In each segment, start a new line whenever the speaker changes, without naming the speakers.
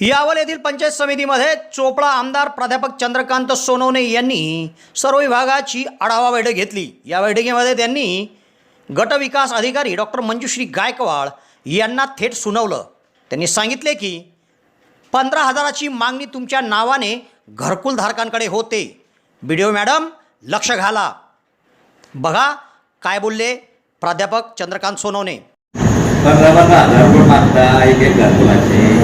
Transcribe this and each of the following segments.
यावल येथील पंचायत समितीमध्ये चोपडा आमदार प्राध्यापक चंद्रकांत सोनवणे यांनी सर्व विभागाची आढावा बैठक घेतली. या बैठकीमध्ये त्यांनी गटविकास अधिकारी डॉक्टर मंजुश्री गायकवाड यांना थेट सुनावलं. त्यांनी सांगितले की पंधरा हजाराची मागणी तुमच्या नावाने घरकुल धारकांकडे होते. बी मॅडम लक्ष घाला. बघा काय बोलले प्राध्यापक चंद्रकांत सोनवणे.
पंधरा पंधरा हजार रुपये मागता एक एक घरकुलाचे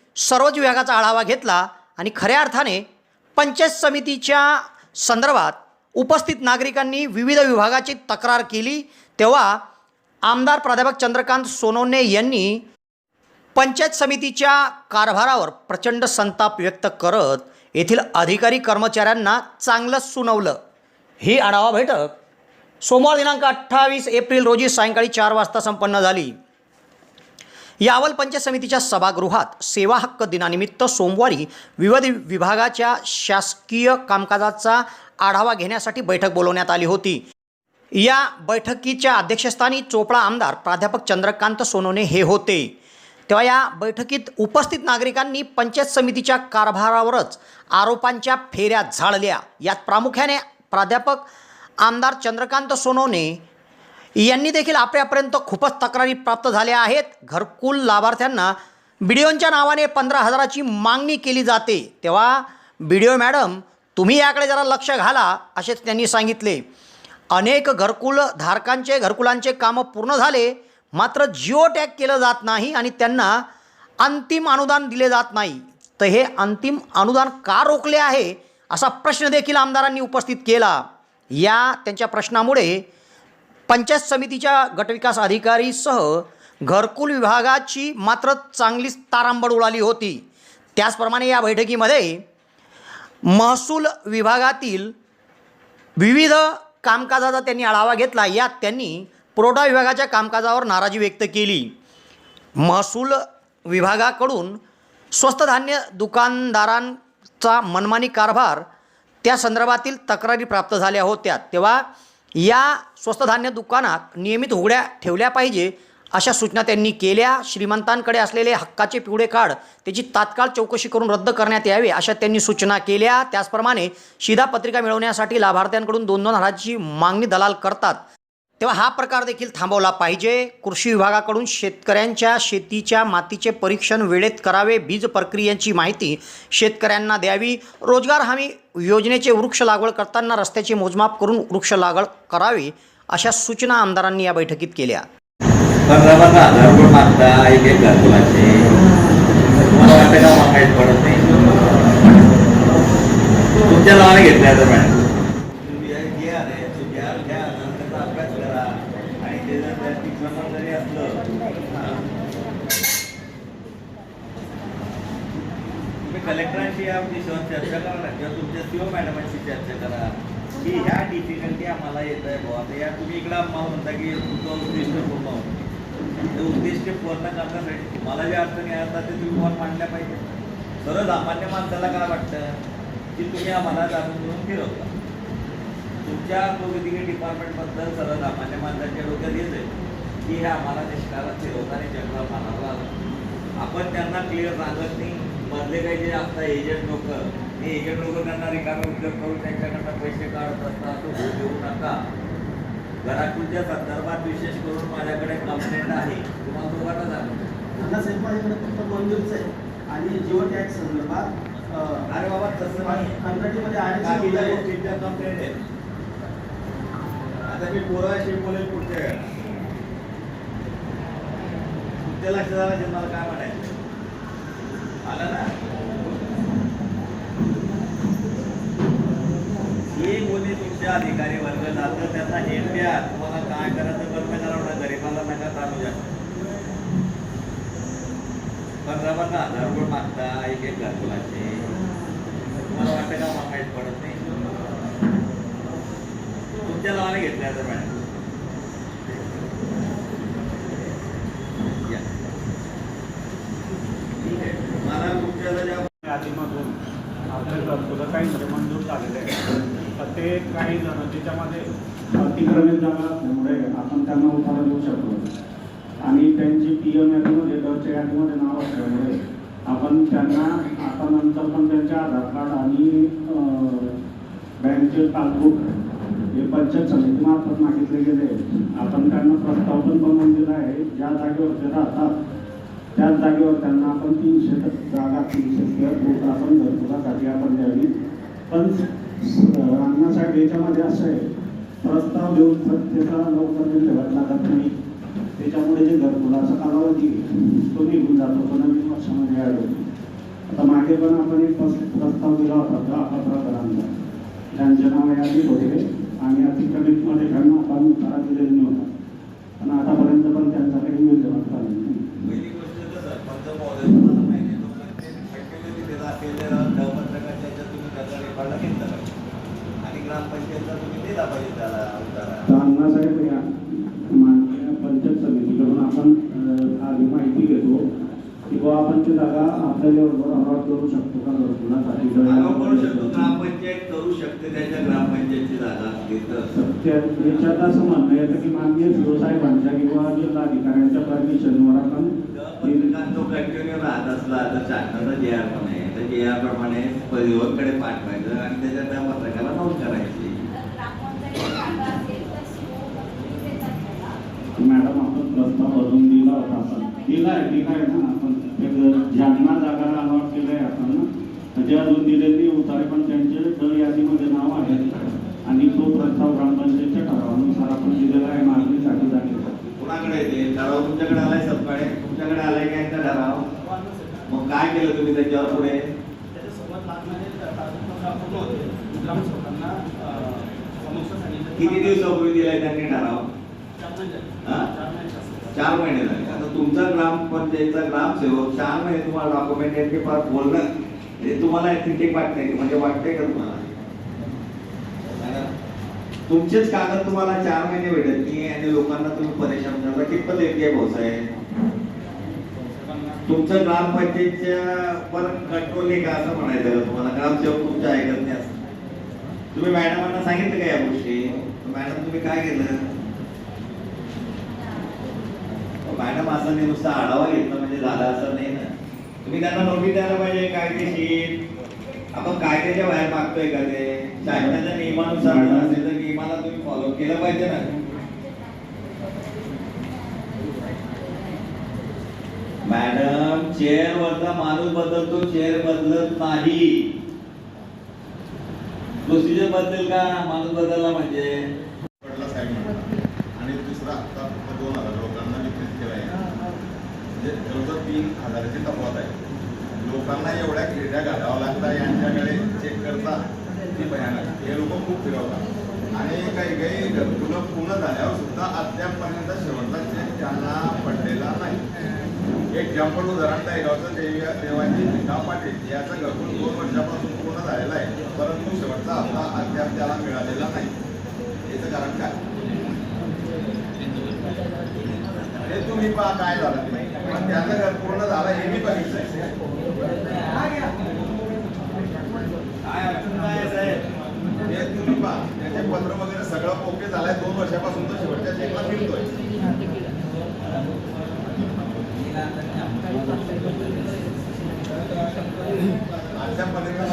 सर्वच विभागाचा आढावा घेतला आणि खऱ्या अर्थाने पंचायत समितीच्या संदर्भात उपस्थित नागरिकांनी विविध विभागाची तक्रार केली. तेव्हा आमदार प्राध्यापक चंद्रकांत सोनवणे यांनी पंचायत समितीच्या कारभारावर प्रचंड संताप व्यक्त करत येथील अधिकारी कर्मचाऱ्यांना चांगलंच सुनावलं. ही आढावा बैठक सोमवार दिनांक अठ्ठावीस एप्रिल रोजी सायंकाळी चार वाजता संपन्न झाली. यावल पंचायत समितीच्या सभागृहात सेवा हक्क दिनानिमित्त सोमवारी विविध विभागाच्या शासकीय कामकाजाचा आढावा घेण्यासाठी बैठक बोलवण्यात आली होती. या बैठकीच्या अध्यक्षस्थानी चोपडा आमदार प्राध्यापक चंद्रकांत सोनोने हे होते. तेव्हा या बैठकीत उपस्थित नागरिकांनी पंचायत समितीच्या कारभारावरच आरोपांच्या फेऱ्या झाडल्या. यात प्रामुख्याने प्राध्यापक आमदार चंद्रकांत सोनोने यांनी देखील आपल्यापर्यंत खूपच तक्रारी प्राप्त झाल्या आहेत. घरकुल लाभार्थ्यांना बीडीओंच्या नावाने पंधरा हजाराची मागणी केली जाते. तेव्हा बीडीओ मॅडम तुम्ही याकडे जरा लक्ष घाला असेच त्यांनी सांगितले. अनेक घरकुल धारकांचे घरकुलांचे कामं पूर्ण झाले मात्र जिओ टॅग केलं जात नाही आणि त्यांना अंतिम अनुदान दिले जात नाही. तर हे अंतिम अनुदान का रोखले आहे असा प्रश्न देखील आमदारांनी उपस्थित केला. या त्यांच्या प्रश्नामुळे पंचायत समितीच्या गटविकास अधिकारीसह घरकुल विभागाची मात्र चांगलीच तारांबळ उडाली होती. त्याचप्रमाणे या बैठकीमध्ये महसूल विभागातील विविध कामकाजाचा त्यांनी आढावा घेतला. यात त्यांनी पुरवठा विभागाच्या कामकाजावर नाराजी व्यक्त केली. महसूल विभागाकडून स्वस्त धान्य दुकानदारांचा मनमानी कारभार त्या संदर्भातील तक्रारी प्राप्त झाल्या होत्या. तेव्हा या स्वस्त धान्य दुकानात नियमित उघड्या ठेवल्या पाहिजे अशा सूचना त्यांनी केल्या. श्रीमंतांकडे असलेले हक्काचे पिवळे कार्ड त्याची तात्काळ चौकशी करून रद्द करण्यात यावे अशा त्यांनी सूचना केल्या. त्याचप्रमाणे शिधापत्रिका मिळवण्यासाठी लाभार्थ्यांकडून दोन दोन हजाराची मागणी दलाल करतात. तेव्हा हा प्रकार देखील थांबवला पाहिजे. कृषी विभागाकडून शेतकऱ्यांच्या शेतीच्या मातीचे परीक्षण वेळेत करावे बीज प्रक्रियांची माहिती शेतकऱ्यांना द्यावी. रोजगार हमी योजनेचे वृक्ष लागवड करताना रस्त्याचे मोजमाप करून वृक्ष लागवड करावी अशा सूचना आमदारांनी या बैठकीत केल्या.
तुमच्या नावाने घेतल्या रुपये मागता एक एक घरकुलाचे मला वाटतं का मग माहीत पडत नाही तुमच्या नावाने घेतले आता मॅडम तुम्ही घ्या रे, तुम्ही घ्या, घ्या, नंतर अभ्यास करा. आणि ते जर त्या शिक्षणात जरी असलं, हा. तुम्ही कलेक्टरांशी या विषयावर चर्चा करा ना किंवा तुमच्या सीओ मॅडमांशी चर्चा करा की ह्या डिफिकल्टी आम्हाला येत आहे बुवा आता या तुम्ही इकडं आम्हाला म्हणता की तुमचं उद्दिष्ट पूर्ण होतं ते उद्दिष्ट पूर्ण करण्यासाठी तुम्हाला जे अडचणी असतात ते तुम्ही वर मांडल्या पाहिजे. सर्वसामान्य माणसाला काय वाटतं? की तुम्ही आम्हाला जाणून घेऊन फिरवता. तुमच्या प्रगतीय डिपार्टमेंटबद्दल सर्वसामान्य माणसाच्या डोक्यात येत आहे की हे आम्हाला निष्कारात फिरवता आणि जंगला मानावं लागलं आपण त्यांना क्लिअर सांगत नाही. मधले काही जे आता एजंट लोक हे एजंट लोक त्यांना रिकामे उद्योग करून त्यांच्याकडनं पैसे काढत असतात तो होऊ देऊ नका. घराकुलच्या संदर्भात विशेष करून माझ्याकडे कंप्लेंट आहे. तुम्हाला दोघांना सांगतो
अण्णासाहेब माझ्याकडे फक्त मंजूरच आहे आणि जिओ टॅक्स संदर्भात
अरे बाबा तसं नाही.
कंत्राटीमध्ये
बाकीच्या
आहे.
गोष्टींच्या कंप्लेंट आहेत. आता मी पोराशी बोलेल पुढच्या वेळेला. तुमच्या लक्षात आलं असेल मला काय म्हणायचं? आलं ना हे बोलणे तुमच्या अधिकारी वर्ग जातं त्यांना हे द्या तुम्हाला काय करायचं बंद करावं गरीबाला नका चालू द्या. पंधरा पंधरा हजार रुपये मागता एक एक घरकुलाचे तुम्हाला वाटतं का मागायचं पडत नाही? तुमच्या नावाने घेतल्या आता मॅडम या. ठीक आहे मला तुमच्या ज्या
यादीमधून आपल्या घरकुलं काही म्हणजे मंजूर झालेले आहे तर ते काही जण त्याच्यामध्ये अतिक्रमित असल्यामुळे आपण त्यांना उदाहरण देऊ शकतो आणि त्यांची पी एम यादीमध्ये दरच्या यादीमध्ये नाव असल्यामुळे आपण त्यांना आता नंतर पण त्यांचे आधार कार्ड आणि बँकचे पासबुक हे पंचायत समितीमार्फत मागितले गेले. आपण त्यांना प्रस्ताव पण बनवून दिला आहे. ज्या जागेवर ते राहतात त्याच जागेवर त्यांना आपण तीनशे जागा तीनशे स्क्वेअर फूट आपण घरकुलासाठी आपण द्यावी. पण अं, याच्यामध्ये असं आहे प्रस्ताव देऊन सत्यता लवकर नाही ठेवत नाही त्याच्यामुळे जे घरकुलाचा कालावधी तो निघून जातो तो नवीन वर्षामध्ये ॲड होतो आता मागे पण आपण एक प्रस्ताव दिला होता दहा करांचा ज्यांचे नाव यादीत होते आणि अतिक्रमितमध्ये त्यांना आपण करा दिलेला नव्हता. पण आतापर्यंत पण त्यांचा काही विल्हेवाट झालेला नाही
पहिली गोष्ट तर सरपंच महोदय तुम्हाला माहिती आहे, तोपर्यंत ते शक्यतो तिथे असलेल्या दळपत्रकाच्या ह्याच्यात तुम्ही त्याचा रेकॉर्डला घेतला पाहिजे आणि ग्रामपंचायतला तुम्ही दिला पाहिजे त्याला उतारा
तर अण्णासाहेब या माननीय पंचायत समितीकडून आपण अं, आधी माहिती घेतो की बुवा आपण ती जागा आपल्या लेवलवर अलॉट करू शकतो का?
करू शकतो ग्रामपंचायत करू शकते त्याच्या ग्रामपंचायतची जागा असली तर.
याच्यात असं म्हणणं येतं की माननीय साहेबांच्या किंवा जिल्हाधिकाऱ्यांच्या परमिशनवर आपण ती-
कंटिन्यू राहत असला तर चांगला जे आर पण आहे. जे आर प्रमाणे परिवहनकडे पाठवायचं आणि त्याच्या त्या पत्रकाला नोंद करायची.
मॅडम आपण प्रस्ताव भरून दिला होता आपण दिला आहे ना? ज्यांना जागा अलॉट केलं आहे आपण जे अजून दिलेली उतारे पण त्यांचे दर यादीमध्ये नाव आहे. आणि तो प्रस्ताव ग्रामपंचायतच्या ठरावानुसार आपण दिलेला आहे मागणीसाठी जागेचा
कुणाकडे येते ठराव तुमच्याकडे आलाय सत्काळे तुमच्याकडे आलाय काय का ठराव? मग काय केलं तुम्ही त्याच्यावर पुढे? किती दिवसापूर्वी दिलाय त्यांनी ठराव?
चार महिने झाले.
तुमचा ग्रामपंचायतचा ग्रामसेवक चार महिने तुम्हाला डॉक्युमेंट यांचे फार बोलणं हे तुम्हाला वाटतंय की म्हणजे वाटतंय का तुम्हाला. तुमचेच कागद तुम्हाला चार महिने भेटत नाही आणि लोकांना तुम्ही परेशान करता. कितपत येते भाऊसाहेब तुमचं ग्रामपंचायतच्या वर कंट्रोल आहे का असं म्हणायचं का तुम्हाला? ग्रामसेवक तुमच्या ऐकत नाही असं. तुम्ही मॅडमांना सांगितलं का या गोष्टी? मॅडम तुम्ही काय केलं? मॅडम असं नाही नुसता आढावा घेतला म्हणजे झाला असं नाही ना. तुम्ही त्यांना नोटीस द्यायला पाहिजे कायदेशीर. आपण कायद्याच्या बाहेर मागतोय का ते? शासनाच्या नियमानुसार असेल तर नियमाला तुम्ही फॉलो केलं पाहिजे ना. मॅडम चेअर वरचा माणूस बदलतो चेअर बदलत नाही. प्रोसिजर बदलेल का? माणूस बदलला म्हणजे
पडला साहेब म्हणला. आणि दुसरा हप्ता फक्त दोन हजार लोकांना वितरित केला आहे म्हणजे जवळजवळ तीन हजाराची तफावत आहे. लोकांना एवढ्या क्रीड्या घालाव्या लागतात यांच्याकडे चेक करता ती भयानक. हे लोक खूप फिरवतात. आणि काही काही घरकुलं पूर्ण झाल्यावर सुद्धा अद्यापपर्यंत शेवटचा चेक त्यांना पडलेला नाही. एक जंपट उदाहरण दहेगावचं देवी देवाची गाव पाटील. याचं घरकुल दोन वर्षापासून पूर्ण झालेलं आहे परंतु शेवटचा हप्ता अद्याप त्याला मिळालेला नाही. याचं कारण काय? हे तुम्ही पहा काय झालं पण त्याचं घर पूर्ण झालं हे मी बघितलं तुम्ही त्याचे पत्र वगैरे सगळं ओके झालंय. दोन वर्षापासून तर शेवटच्या चेकला मिळतोय आजच्या शेवटचा